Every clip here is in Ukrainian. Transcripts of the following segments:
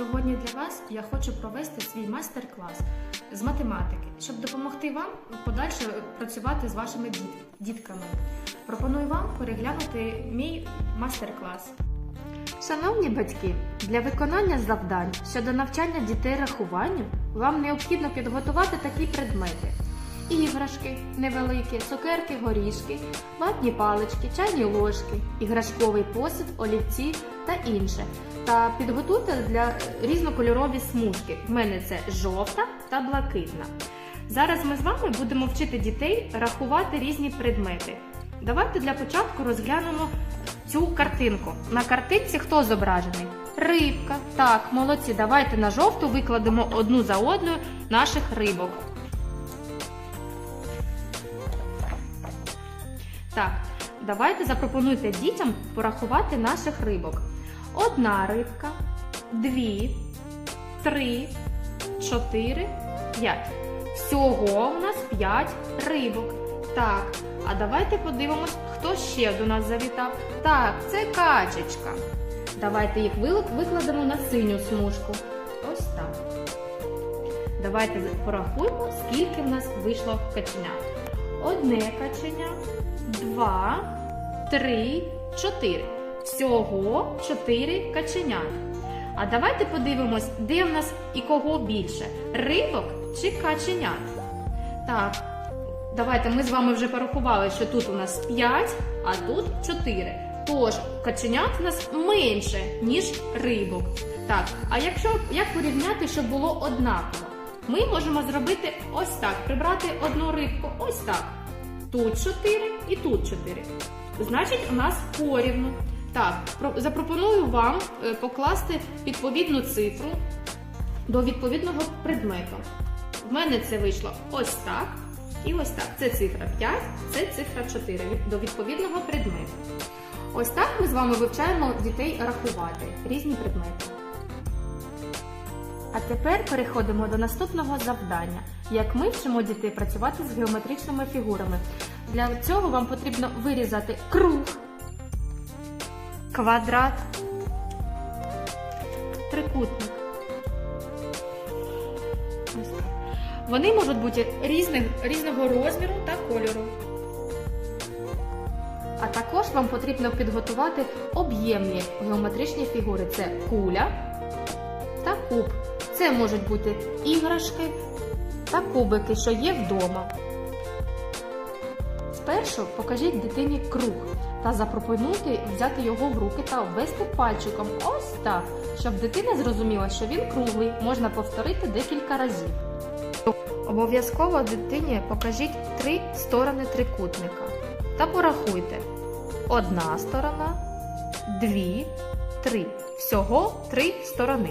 Сьогодні для вас я хочу провести свій майстер-клас з математики, щоб допомогти вам подальше працювати з вашими діт- дітками. Пропоную вам переглянути мій майстер-клас. Шановні батьки, для виконання завдань щодо навчання дітей рахуванню вам необхідно підготувати такі предмети: іграшки, невеликі, цукерки, горішки, ватні палички, чайні ложки, іграшковий посуд, олівці та інше. Та підготуйте для різнокольорові смужки. В мене це жовта та блакитна. Зараз ми з вами будемо вчити дітей рахувати різні предмети. Давайте для початку розглянемо цю картинку. На картинці хто зображений? Рибка. Так, молодці. Давайте на жовту викладемо одну за одною наших рибок. Так, давайте запропонуйте дітям порахувати наших рибок. Одна рибка, дві, три, чотири, п'ять. Всього у нас п'ять рибок. Так, а давайте подивимось, хто ще до нас завітав. Так, це качечка. Давайте їх викладемо на синю смужку. Ось так. Давайте порахуємо, скільки в нас вийшло каченят. Одне каченя, два, три, чотири. Всього чотири каченят. А давайте подивимось, де в нас і кого більше: рибок чи каченят. Так, давайте ми з вами вже порахували, що тут у нас 5, а тут 4. Тож каченят у нас менше, ніж рибок. Так, а якщо як порівняти, щоб було однаково? Ми можемо зробити ось так: прибрати одну рибку, ось так. Тут 4 і тут 4. Значить, у нас порівну. Так, запропоную вам е, покласти відповідну цифру до відповідного предмету. В мене це вийшло ось так і ось так. Це цифра 5, це цифра 4 до відповідного предмету. Ось так ми з вами вивчаємо дітей рахувати різні предмети. А тепер переходимо до наступного завдання. Як ми вчимо дітей працювати з геометричними фігурами. Для цього вам потрібно вирізати круг, квадрат, трикутник. Вони можуть бути різних, різного розміру та кольору. А також вам потрібно підготувати об'ємні геометричні фігури. Це куля та куб. Це можуть бути іграшки та кубики, що є вдома. Спершу покажіть дитині круг та запропонуйте взяти його в руки та обвести пальчиком ось так, щоб дитина зрозуміла, що він круглий, можна повторити декілька разів. Обов'язково дитині покажіть три сторони трикутника та порахуйте. Одна сторона, дві, три. Всього три сторони.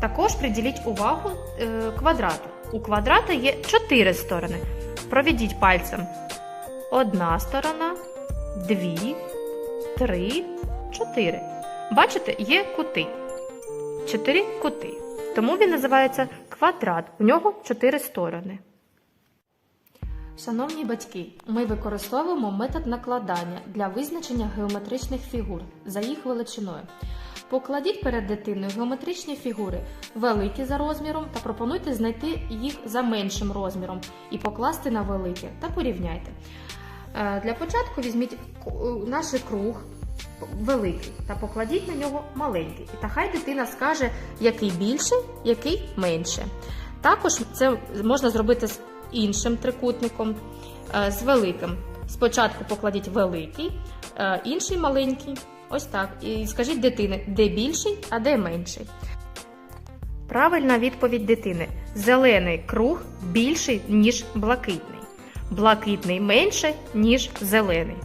Також приділіть увагу е, квадрату. У квадрата є чотири сторони. Проведіть пальцем. Одна сторона, дві, три, чотири. Бачите, є кути. Чотири кути. Тому він називається квадрат. У нього чотири сторони. Шановні батьки, ми використовуємо метод накладання для визначення геометричних фігур за їх величиною. Покладіть перед дитиною геометричні фігури, великі за розміром, та пропонуйте знайти їх за меншим розміром і покласти на велике та порівняйте. Е, Для початку візьміть е, наш круг великий та покладіть на нього маленький. І та хай дитина скаже, який більший, який менше. Також це можна зробити з іншим трикутником, е, з великим. Спочатку покладіть великий, інший маленький. Ось так. І скажіть дитині, де більший, а де менший. Правильна відповідь дитини: зелений круг більший, ніж блакитний. Блакитний менше, ніж зелений.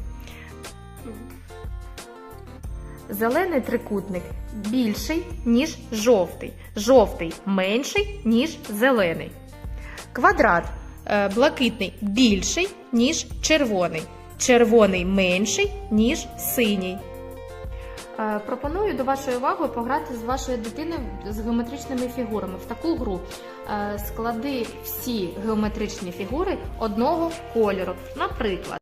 Зелений трикутник більший, ніж жовтий. Жовтий менший, ніж зелений. Квадрат е, блакитний більший, ніж червоний. Червоний менший, ніж синій. Е, Пропоную до вашої уваги пограти з вашою дитиною з геометричними фігурами в таку гру. Е, Склади всі геометричні фігури одного кольору. Наприклад.